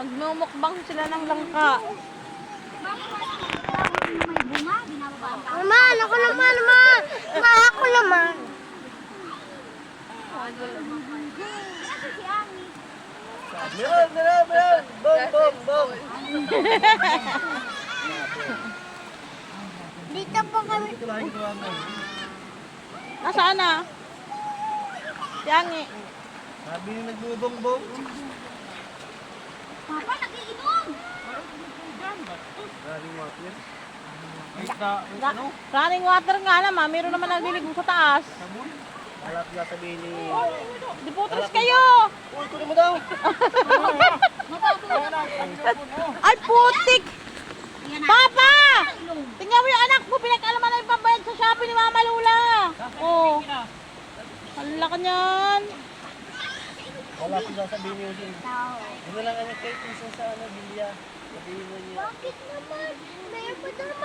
Magmumukbang sila ng langka. Naman, ako naman, naman. Ma, ako naman. Meron, meron, meron. Bong, bong, bong. Dito po kami. Nasaan na? Yangi. Sabi yung nagbubong, running water nga naman. Meron naman nagliligo sa taas. Alat na sabihin ni... Di putris kayo! Uy, kunin mo daw. Ay, putik! Papa! Tingnan mo yung anak mo. Pinag-alaman na yung pambayad sa Shopee ni Mama Lula. Oh. Ang laki niyan. Wala ko daw sabihin niyo din. Ano lang kami kay sa ano, Bilya. Sabihin mo niya. Bakit naman? Mayroon pa dapat